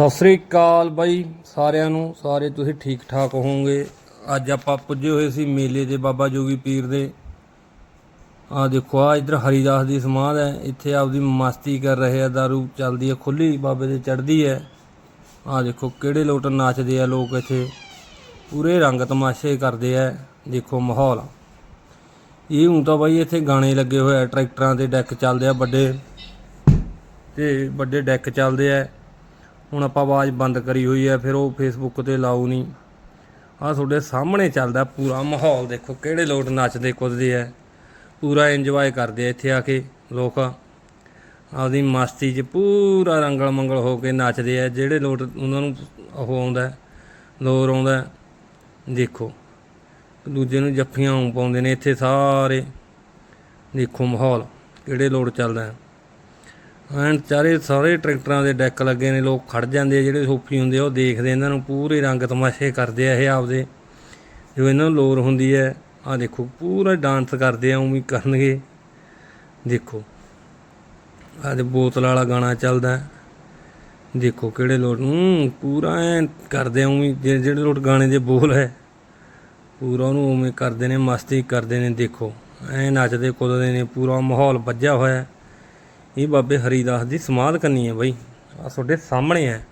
ਸਤਿ ਸ੍ਰੀ ਅਕਾਲ ਬਾਈ, ਸਾਰਿਆਂ ਨੂੰ। ਸਾਰੇ ਤੁਸੀਂ ਠੀਕ ਠਾਕ ਹੋਵੋਗੇ? ਅੱਜ ਆਪਾਂ ਪੁੱਜੇ ਹੋਏ ਸੀ ਮੇਲੇ ਦੇ ਬਾਬਾ ਜੋਗੀ ਪੀਰ ਦੇ। ਆ ਦੇਖੋ ਆ ਇਧਰ ਹਰੀਦਾਸ ਦੀ ਸਮਾਧ ਹੈ। ਇੱਥੇ ਆਪਦੀ ਮਸਤੀ ਕਰ ਰਹੇ ਆ दारू ਚੱਲਦੀ ਹੈ ਖੁੱਲੀ ਬਾਬੇ ਦੇ ਚੜਦੀ ਹੈ। ਆ ਦੇਖੋ, ਕਿਹੜੇ ਲੋਟ ਨੱਚਦੇ ਆ ਲੋਕ ਇੱਥੇ। ਪੂਰੇ ਰੰਗ ਤਮਾਸ਼ੇ ਕਰਦੇ ਆ, ਦੇਖੋ ਮਾਹੌਲ। ਇਹ ਹੁਣ ਤਾਂ ਬਾਈ ਇੱਥੇ ਗਾਣੇ ਲੱਗੇ ਹੋਏ ਆ, ਟਰੈਕਟਰਾਂ ਦੇ ਡੈਕ ਚੱਲਦੇ ਆ ਵੱਡੇ। ਤੇ ਵੱਡੇ ਡੈਕ ਚੱਲਦੇ ਆ। ਹੁਣ ਆਪਾਂ ਆਵਾਜ਼ ਬੰਦ ਕਰੀ ਹੋਈ ਹੈ, ਫਿਰ ਉਹ ਫੇਸਬੁੱਕ ਤੇ ਲਾਉ ਨਹੀਂ। ਆ ਤੁਹਾਡੇ ਸਾਹਮਣੇ ਚੱਲਦਾ ਪੂਰਾ ਮਾਹੌਲ, ਦੇਖੋ ਕਿਹੜੇ ਲੋਕ ਨੱਚਦੇ, ਕੁੱਦਦੇ ਆ। ਪੂਰਾ ਇੰਜੋਏ ਕਰਦੇ ਆ ਇੱਥੇ ਆ ਕੇ ਲੋਕ। ਆਪਦੀ ਮਸਤੀ 'ਚ ਪੂਰਾ ਰੰਗਲ ਮੰਗਲ ਹੋ ਕੇ ਨੱਚਦੇ ਆ, ਜਿਹੜੇ ਲੋਟ ਉਹਨਾਂ ਨੂੰ ਉਹ ਆਉਂਦਾ, ਲੋਰ ਆਉਂਦਾ, ਦੇਖੋ। ਦੂਜੇ ਨੂੰ ਜੱਫੀਆਂ ਊਂ ਪਾਉਂਦੇ ਨੇ ਇੱਥੇ ਸਾਰੇ। ਦੇਖੋ ਮਾਹੌਲ, ਕਿਹੜੇ ਲੋਟ ਚੱਲਦਾ। ਹੈ ਐਨ ਚਾਰੇ ਸਾਰੇ ਟਰੈਕਟਰਾਂ ਦੇ ਡੈਕ ਲੱਗੇ ਨੇ, ਲੋਕ ਖੜ ਜਾਂਦੇ ਆ, ਜਿਹੜੇ ਸੋਫੀ ਹੁੰਦੇ ਆ, ਉਹ ਦੇਖਦੇ ਇਹਨਾਂ ਨੂੰ ਪੂਰੇ ਰੰਗ ਤਮਾਸ਼ੇ ਕਰਦੇ ਆ ਇਹ ਆਪਦੇ। ਜੋ ਇਹਨਾਂ ਨੂੰ ਲੋਰ ਹੁੰਦੀ ਹੈ ਆ ਦੇਖੋ, ਪੂਰਾ ਡਾਂਸ ਕਰਦੇ ਆ, ਉਵੇਂ ਕਰਨਗੇ। ਦੇਖੋ ਆ ਦੇ ਬੋਤਲ ਵਾਲਾ ਗਾਣਾ ਚੱਲਦਾ। ਦੇਖੋ ਕਿਹੜੇ ਲੋਟ ਨੂੰ ਪੂਰਾ ਐ ਕਰਦੇ ਆ, ਉਵੇਂ ਜਿਹੜੇ ਜਿਹੜੇ ਲੋਟ ਗਾਣੇ ਦੇ ਬੋਲ ਹੈ, ਪੂਰਾ ਉਹਨੂੰ ਉਵੇਂ ਕਰਦੇ ਨੇ, ਮਸਤੀ ਕਰਦੇ ਨੇ, ਦੇਖੋ। ਐ ਨੱਚਦੇ ਕੁੱਦਦੇ ਨੇ, ਪੂਰਾ ਮਾਹੌਲ ਵੱਜਿਆ ਹੋਇਆ। ਇਹ ਬਾਬੇ ਹਰੀਦਾਸ ਦੀ ਸਮਾਧ ਕੰਨੀ ਹੈ ਬਾਈ। ਆ ਤੁਹਾਡੇ ਸਾਹਮਣੇ ਹੈ।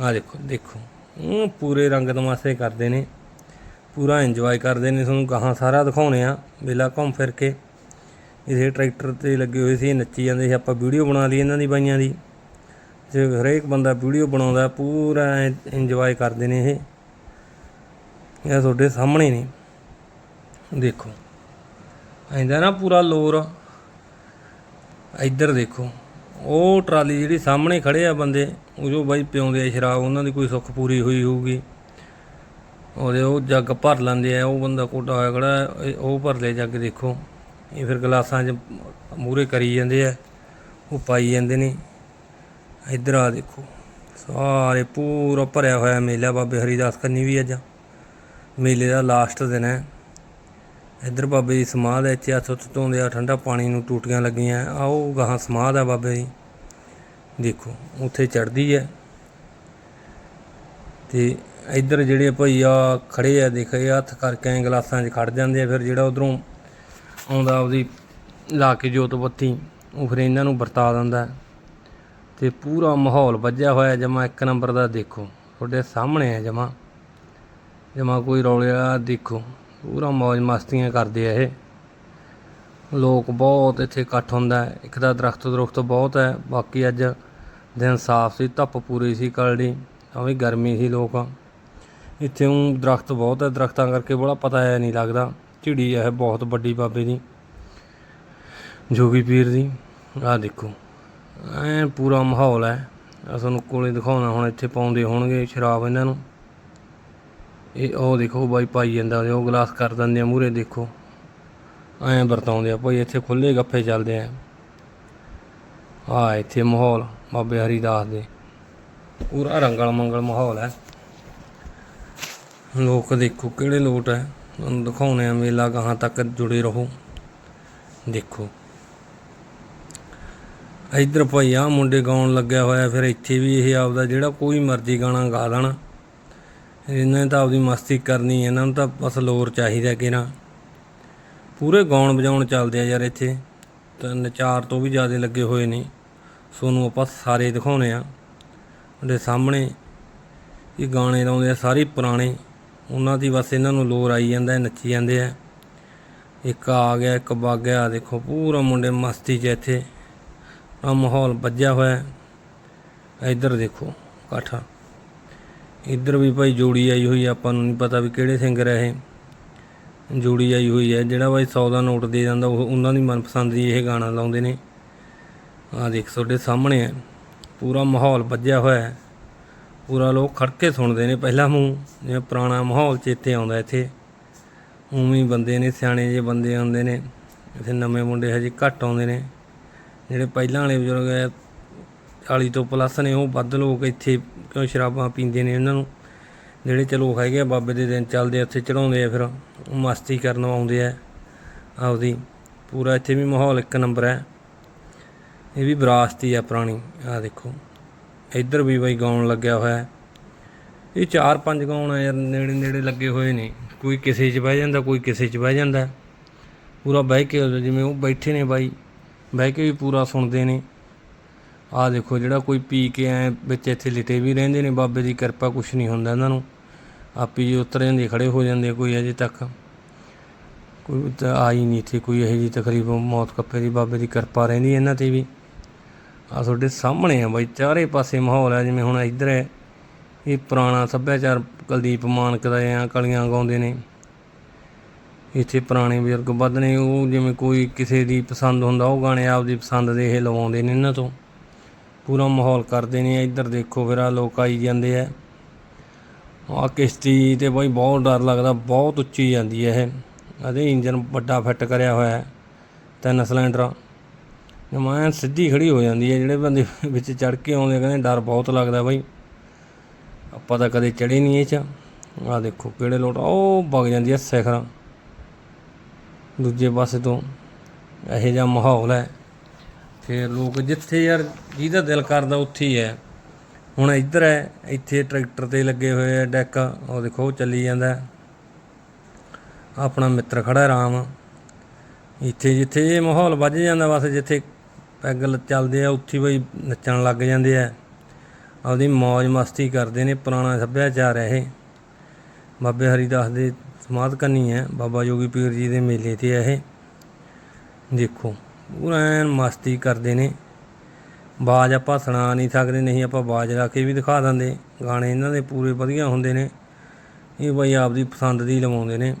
ਆ ਦੇਖੋ ਦੇਖੋ। ਉਹ ਪੂਰੇ ਰੰਗ ਤਮਾਸ਼ੇ ਕਰਦੇ ਨੇ। ਪੂਰਾ ਇੰਜੋਏ ਕਰਦੇ ਨੇ। ਤੁਹਾਨੂੰ ਗਾਹਾਂ ਸਾਰਾ ਦਿਖਾਉਣੇ ਆ। ਮੇਲਾ ਘੁੰਮ ਫਿਰ ਕੇ। ਇਸੇ ਟਰੈਕਟਰ ਤੇ ਲੱਗੇ ਹੋਏ ਸੀ, ਇਹ ਨੱਚੀ ਜਾਂਦੇ ਸੀ। ਆਪਾਂ ਵੀਡੀਓ ਬਣਾ ਲਈ ਇਹਨਾਂ ਦੀ ਬਾਈਆਂ ਦੀ। ਜੇ ਹਰੇਕ ਬੰਦਾ ਵੀਡੀਓ ਬਣਾਉਂਦਾ, ਪੂਰਾ ਇੰਜੋਏ ਕਰਦੇ ਨੇ ਇਹ। ਇਹ ਤੁਹਾਡੇ ਸਾਹਮਣੇ ਨੇ। ਦੇਖੋ। ਐਂਦਾ ਨਾ ਪੂਰਾ ਲੋਰ ਇੱਧਰ ਦੇਖੋ, ਉਹ ਟਰਾਲੀ ਜਿਹੜੀ ਸਾਹਮਣੇ ਖੜੇ ਆ ਬੰਦੇ, ਉਹ ਜੋ ਬਾਈ ਪਿਉਂਦੇ ਆ ਸ਼ਰਾਬ, ਉਹਨਾਂ ਦੀ ਕੋਈ ਸੁੱਖ ਪੂਰੀ ਹੋਈ ਹੋਊਗੀ। ਉਹਦੇ ਉਹ ਜੱਗ ਭਰ ਲੈਂਦੇ ਆ, ਉਹ ਬੰਦਾ ਕੋਟਾ ਹੋਇਆ ਖੜਾ ਉਹ ਭਰ ਲੈ ਜੱਗ ਦੇਖੋ। ਇਹ ਫਿਰ ਗਲਾਸਾਂ 'ਚ ਮੂਰੇ ਕਰੀ ਜਾਂਦੇ ਆ, ਉਹ ਪਾਈ ਜਾਂਦੇ ਨੇ। ਇੱਧਰ ਆ ਦੇਖੋ, ਸਾਰੇ ਪੂਰਾ ਭਰਿਆ ਹੋਇਆ ਮੇਲਾ ਬਾਬੇ ਹਰੀਦਾਸ ਕੰਨੀ ਵੀ ਅੱਜ। ਮੇਲੇ ਦਾ ਲਾਸਟ ਦਿਨ ਹੈ। ਇੱਧਰ ਬਾਬੇ ਦੀ ਸਮਾਧ ਹੈ, ਇੱਥੇ ਹੱਥ ਉੱਤ ਧੋਂਦੇ ਆ, ਠੰਡਾ ਪਾਣੀ ਨੂੰ ਟੂਟੀਆਂ ਲੱਗੀਆਂ ਆਓ ਗਾਹਾਂ ਸਮਾਧ ਆ ਬਾਬੇ ਦੀ ਦੇਖੋ, ਉੱਥੇ ਚੜਦੀ ਹੈ। ਤੇ ਇੱਧਰ ਜਿਹੜੇ ਭਾਈ ਆ ਖੜੇ ਆ, ਦੇਖੇ ਹੱਥ ਕਰਕੇ ਐਂ ਗਲਾਸਾਂ 'ਚ ਖੜ ਜਾਂਦੇ ਆ। ਫਿਰ ਜਿਹੜਾ ਉਧਰੋਂ ਆਉਂਦਾ ਉਹਦੀ ਲਾ ਕੇ ਜੋਤ ਬੱਤੀ, ਉਹ ਫਿਰ ਇਹਨਾਂ ਨੂੰ ਵਰਤਾ ਦਿੰਦਾ। ਹੈ। ਤੇ ਪੂਰਾ ਮਾਹੌਲ ਵੱਜਿਆ ਹੋਇਆ ਜਮਾ, ਇੱਕ ਨੰਬਰ ਦਾ ਦੇਖੋ। ਤੁਹਾਡੇ ਸਾਹਮਣੇ ਹੈ ਜਮਾ। ਜਮਾ ਕੋਈ ਰੌਲੇ ਆ ਦੇਖੋ। ਪੂਰਾ ਮौज ਮਸਤੀਆਂ ਕਰਦੇ ਆ ਇਹ। ਲੋਕ ਬਹੁਤ ਇੱਥੇ ਇਕੱਠ ਹੁੰਦਾ ਇੱਕ ਤਾਂ ਦਰਖਤ ਦਰਖਤ ਬਹੁਤ ਹੈ। ਬਾਕੀ ਅੱਜ ਦਿਨ ਸਾਫ਼ ਸੀ, ਧੁੱਪ ਪੂਰੀ ਸੀ ਕਲੜੀ ਤਾਂ ਵੀ ਗਰਮੀ ਸੀ ਲੋਕ। ਇੱਥੇ ਉਹ ਦਰਖਤ ਬਹੁਤ ਹੈ। ਦਰਖਤਾਂ ਕਰਕੇ ਬੜਾ ਪਤਾ ਹੈ ਨਹੀਂ ਲੱਗਦਾ। ਝਿੜੀ ਹੈ ਬਹੁਤ ਵੱਡੀ ਬਾਬੇ ਦੀ, ਜੋਗੀ ਪੀਰ ਦੀ। ਆਹ ਦੇਖੋ, ਐ ਪੂਰਾ ਮਾਹੌਲ ਹੈ। ਤੁਹਾਨੂੰ ਕੋਲੇ ਦਿਖਾਉਣਾ, ਹੁਣ ਇੱਥੇ ਪਾਉਂਦੇ ਹੋਣਗੇ ਸ਼ਰਾਬ ਇਹਨਾਂ ਨੂੰ। ਇਹ ਉਹ ਦੇਖੋ ਬਾਈ ਪਾਈ ਜਾਂਦਾ ਉਹ ਗਲਾਸ ਕਰ ਦਿੰਦੇ ਆ ਮੂਰੇ ਦੇਖੋ। ਐਂ ਵਰਤਾਉਂਦੇ ਆ ਭਾਈ, ਇੱਥੇ ਖੁੱਲੇ ਗੱਫੇ ਚੱਲਦੇ ਆ। ਆ ਇੱਥੇ ਮਾਹੌਲ ਬਾਬੇ ਹਰੀਦਾਸ ਦੇ। ਪੂਰਾ ਰੰਗਲ ਮੰਗਲ ਮਾਹੌਲ ਹੈ। ਲੋਕ ਦੇਖੋ ਕਿਹੜੇ ਲੋਟ ਹੈ। ਤੁਹਾਨੂੰ ਦਿਖਾਉਣੇ ਆ ਮੇਲਾ ਗਾਹਾਂ ਤੱਕ ਜੁੜੇ ਰਹੋ। ਦੇਖੋ। ਇੱਧਰ ਭਾਈ ਆ ਮੁੰਡੇ ਗਾਉਣ ਲੱਗਿਆ ਹੋਇਆ, ਫਿਰ ਇੱਥੇ ਵੀ ਇਹ ਆਪਦਾ ਜਿਹੜਾ ਕੋਈ ਮਰਜ਼ੀ ਗਾਣਾ ਗਾ ਦੇਣ ਇਹਨਾਂ ਨੇ ਤਾਂ ਆਪਦੀ ਮਸਤੀ ਕਰਨੀ ਇਹਨਾਂ ਨੂੰ ਤਾਂ ਬਸ ਲੋਰ ਚਾਹੀਦਾ ਕਿ ਪੂਰੇ ਗਾਉਣ ਵਜਾਉਣ ਚੱਲਦੇ ਆ ਯਾਰ ਇੱਥੇ। ਤਿੰਨ ਚਾਰ ਤੋਂ ਵੀ ਜ਼ਿਆਦਾ ਲੱਗੇ ਹੋਏ ਨੇ। ਸੋਨੂੰ ਆਪਾਂ ਸਾਰੇ ਦਿਖਾਉਣੇ ਆ। ਉਹਦੇ ਸਾਹਮਣੇ ਇਹ ਗਾਣੇ ਲਾਉਂਦੇ ਆ ਸਾਰੇ ਪੁਰਾਣੇ। ਉਹਨਾਂ ਦੀ ਬਸ ਇਹਨਾਂ ਨੂੰ ਲੋਰ ਆਈ ਜਾਂਦਾ ਨੱਚੀ ਜਾਂਦੇ ਆ। ਇੱਕ ਆ ਗਿਆ, ਇੱਕ ਵਗ ਗਿਆ, ਦੇਖੋ ਪੂਰਾ ਮੁੰਡੇ ਮਸਤੀ 'ਚ ਇੱਥੇ। ਆ ਮਾਹੌਲ ਵੱਜਿਆ ਹੋਇਆ। ਇੱਧਰ ਦੇਖੋ ਇਕੱਠਾ ਇੱਧਰ ਵੀ ਭਾਈ ਜੋੜੀ ਆਈ ਹੋਈ ਆਪਾਂ ਨੂੰ ਨਹੀਂ ਪਤਾ ਵੀ ਕਿਹੜੇ ਸਿੰਗਰ ਹੈ ਇਹ ਜੋੜੀ ਆਈ ਹੋਈ ਹੈ ਜਿਹੜਾ ਭਾਈ 100 ਦਾ ਨੋਟ ਦੇ ਜਾਂਦਾ, ਉਹ ਉਹਨਾਂ ਦੀ ਮਨਪਸੰਦ ਦੀ ਇਹ ਗਾਣਾ ਲਾਉਂਦੇ ਨੇ। ਆ ਦੇਖ ਤੁਹਾਡੇ ਸਾਹਮਣੇ ਹੈ ਪੂਰਾ ਮਾਹੌਲ ਵੱਜਿਆ ਹੋਇਆ ਹੈ। ਪੂਰਾ ਲੋਕ ਖੜ ਕੇ ਸੁਣਦੇ ਨੇ ਪਹਿਲਾ ਮੂੰਹ, ਜਿਵੇਂ ਪੁਰਾਣਾ ਮਾਹੌਲ ਚੇਤੇ ਆਉਂਦਾ ਇੱਥੇ। ਉਵੇਂ ਬੰਦੇ ਨੇ, ਸਿਆਣੇ ਜਿਹੇ ਬੰਦੇ ਆਉਂਦੇ ਨੇ, ਇੱਥੇ ਨਵੇਂ ਮੁੰਡੇ ਹਜੇ ਘੱਟ ਆਉਂਦੇ ਨੇ। ਜਿਹੜੇ ਪਹਿਲਾਂ ਵਾਲੇ ਬਜ਼ੁਰਗ ਹੈ 40 ਤੋਂ ਪਲੱਸ ਨੇ, ਉਹ ਵੱਧ ਲੋਕ ਇੱਥੇ ਸ਼ਰਾਬਾਂ ਪੀਂਦੇ ਨੇ ਉਹਨਾਂ ਨੂੰ, ਜਿਹੜੇ ਚਲੋ ਹੈਗੇ ਆ ਬਾਬੇ ਦੇ ਦਿਨ ਚੱਲਦੇ ਆ, ਉੱਥੇ ਚੜਾਉਂਦੇ ਆ ਫਿਰ ਉਹ ਮਸਤੀ ਕਰਨ ਆਉਂਦੇ ਆ, ਆਪਦੀ ਪੂਰਾ ਇੱਥੇ ਵੀ ਮਾਹੌਲ ਇੱਕ ਨੰਬਰ ਹੈ। ਇਹ ਵੀ ਵਿਰਾਸਤੀ ਆ ਪੁਰਾਣੀ ਆ ਦੇਖੋ, ਇੱਧਰ ਵੀ ਬਾਈ ਗਾਉਣ ਲੱਗਿਆ ਹੋਇਆ ਇਹ ਚਾਰ ਪੰਜ ਗਾਉਣ ਆ ਯਾਰ, ਨੇੜੇ ਨੇੜੇ ਲੱਗੇ ਹੋਏ ਨੇ, ਕੋਈ ਕਿਸੇ 'ਚ ਬਹਿ ਜਾਂਦਾ, ਕੋਈ ਕਿਸੇ 'ਚ ਬਹਿ ਜਾਂਦਾ। ਪੂਰਾ ਬਹਿ ਕੇ ਜਿਵੇਂ ਉਹ ਬੈਠੇ ਨੇ ਬਾਈ, ਬਹਿ ਕੇ ਵੀ ਪੂਰਾ ਸੁਣਦੇ ਨੇ। ਆਹ ਦੇਖੋ ਜਿਹੜਾ ਕੋਈ ਪੀ ਕੇ ਐ ਵਿੱਚ ਇੱਥੇ ਲਿਟੇ ਵੀ ਰਹਿੰਦੇ ਨੇ, ਬਾਬੇ ਦੀ ਕਿਰਪਾ ਕੁਛ ਨਹੀਂ ਹੁੰਦਾ ਇਹਨਾਂ ਨੂੰ। ਆਪੀ ਜੀ ਉਤਰ ਜਾਂਦੇ, ਖੜੇ ਹੋ ਜਾਂਦੇ ਕੋਈ ਅਜੇ ਤੱਕ। ਕੋਈ ਤਾਂ ਆਈ ਨਹੀਂ ਇੱਥੇ ਕੋਈ ਇਹੋ ਜੀ ਤਕਰੀਬਨ ਮੌਤ ਕੱਪੇ ਦੀ, ਬਾਬੇ ਦੀ ਕਿਰਪਾ ਰਹਿੰਦੀ ਇਹਨਾਂ ਤੇ ਵੀ। ਆ ਤੁਹਾਡੇ ਸਾਹਮਣੇ ਆ ਬਾਈ, ਚਾਰੇ ਪਾਸੇ ਮਾਹੌਲ ਹੈ ਜਿਵੇਂ ਹੁਣ ਇੱਧਰ ਹੈ। ਇਹ ਪੁਰਾਣਾ ਸੱਭਿਆਚਾਰ ਕੁਲਦੀਪ ਮਾਨਕ ਦਾ ਆ ਕਲੀਆਂ ਗਾਉਂਦੇ ਨੇ। ਇੱਥੇ ਪੁਰਾਣੇ ਬਜ਼ੁਰਗ ਵੱਧ ਨੇ, ਉਹ ਜਿਵੇਂ ਕੋਈ ਕਿਸੇ ਦੀ ਪਸੰਦ ਹੁੰਦਾ, ਉਹ ਗਾਣੇ ਆਪਦੀ ਪਸੰਦ ਦੇ ਇਹ ਲਵਾਉਂਦੇ ਨੇ ਇਹਨਾਂ ਤੋਂ। ਪੂਰਾ ਮਾਹੌਲ ਕਰਦੇ ਨੇ, ਇੱਧਰ ਦੇਖੋ ਫਿਰ ਆ ਲੋਕ ਆਈ ਜਾਂਦੇ ਆ। ਆ ਕਿਸ਼ਤੀ ਤੇ ਬਾਈ ਬਹੁਤ ਡਰ ਲੱਗਦਾ, ਬਹੁਤ ਉੱਚੀ ਜਾਂਦੀ ਹੈ ਇਹ। ਇਹਦੇ ਇੰਜਨ ਵੱਡਾ ਫਿੱਟ ਕਰਿਆ ਹੋਇਆ ਹੈ, ਤਿੰਨ ਸਿਲੰਡਰ। ਜਮਾਂ ਸਿੱਧੀ ਖੜੀ ਹੋ ਜਾਂਦੀ ਹੈ ਜਿਹੜੇ ਬੰਦੇ ਵਿੱਚ ਚੜ ਕੇ ਆਉਂਦੇ ਕਹਿੰਦੇ ਡਰ ਬਹੁਤ ਲੱਗਦਾ ਬਾਈ। ਆਪਾਂ ਤਾਂ ਕਦੇ ਚੜੇ ਨਹੀਂ ਇਹ ਚ। ਆ ਦੇਖੋ ਕਿਹੜੇ ਲੋਟ, ਉਹ ਵਗ ਜਾਂਦੀ ਹੈ ਸਿਖਰਾਂ। ਦੂਜੇ ਪਾਸੇ ਤੋਂ ਇਹੋ ਜਿਹਾ ਮਾਹੌਲ ਹੈ। ਫਿਰ ਲੋਕ ਜਿੱਥੇ ਯਾਰ ਜਿਹਦਾ ਦਿਲ ਕਰਦਾ ਉੱਥੇ ਹੀ ਹੈ। ਹੁਣ ਇੱਧਰ ਹੈ, ਇੱਥੇ ਟਰੈਕਟਰ ਤੇ ਲੱਗੇ ਹੋਏ ਆ ਡੈਕ, ਉਹ ਦੇਖੋ ਉਹ ਚੱਲੀ ਜਾਂਦਾ। ਆਪਣਾ ਮਿੱਤਰ ਖੜਾ ਰਾਮ ਇੱਥੇ ਜਿੱਥੇ ਇਹ ਮਾਹੌਲ ਵੱਜ ਜਾਂਦਾ, ਬਸ ਜਿੱਥੇ ਪੈਗਲ ਚੱਲਦੇ ਆ, ਉੱਥੇ ਬਈ ਨੱਚਣ ਲੱਗ ਜਾਂਦੇ ਆ। ਆਪਦੀ ਮौज ਮਸਤੀ ਕਰਦੇ ਨੇ ਪੁਰਾਣਾ ਸੱਭਿਆਚਾਰ ਹੈ ਇਹ। ਬਾਬੇ ਹਰੀਦਾਸ ਦੇ ਸਮਾਧ ਕਰਨੀ ਹੈ, ਬਾਬਾ ਜੋਗੀ ਪੀਰ ਜੀ ਦੇ ਮੇਲੇ ਤੇ ਹੈ ਇਹ। ਦੇਖੋ। ਪੂਰਾ ਐਨ ਮਸਤੀ ਕਰਦੇ ਨੇ। ਬਾਜ ਆਪਾਂ ਸੁਣਾ ਨਹੀਂ ਸਕਦੇ, ਨਹੀਂ ਆਪਾਂ ਬਾਜ ਲਾ ਕੇ ਵੀ ਦਿਖਾ ਦਿੰਦੇ। ਗਾਣੇ ਇਹਨਾਂ ਦੇ ਪੂਰੇ ਵਧੀਆ ਹੁੰਦੇ ਨੇ। ਇਹ ਬਈ ਆਪਦੀ ਪਸੰਦ ਦੀ ਲਵਾਉਂਦੇ ਨੇ।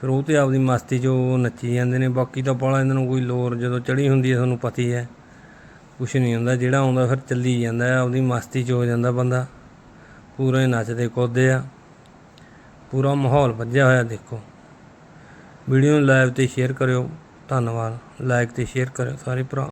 ਫਿਰ ਉਹ ਤੇ ਆਪਦੀ ਮਸਤੀ 'ਚ ਉਹ ਨੱਚੀ ਜਾਂਦੇ ਨੇ। ਬਾਕੀ ਤਾਂ ਬਾਲਾ ਇਹਨਾਂ ਨੂੰ ਕੋਈ ਲੋਰ ਜਦੋਂ ਚੜੀ ਹੁੰਦੀ ਹੈ, ਤੁਹਾਨੂੰ ਪਤਾ ਹੀ ਹੈ। ਕੁਛ ਨਹੀਂ ਹੁੰਦਾ, ਜਿਹੜਾ ਆਉਂਦਾ ਫਿਰ ਚੱਲੀ ਜਾਂਦਾ ਆਪਦੀ ਮਸਤੀ 'ਚ ਹੋ ਜਾਂਦਾ ਬੰਦਾ। ਪੂਰੇ ਨੱਚਦੇ ਕੁੱਦਦੇ ਆ। ਪੂਰਾ ਮਾਹੌਲ ਵੱਜਿਆ ਹੋਇਆ ਦੇਖੋ। ਵੀਡੀਓ ਨੂੰ ਲਾਈਵ ਤੇ ਸ਼ੇਅਰ ਕਰਿਓ। ਧੰਨਵਾਦ। ਲਾਈਕ ਅਤੇ ਸ਼ੇਅਰ ਕਰਿਓ ਸਾਰੇ ਭਰਾ।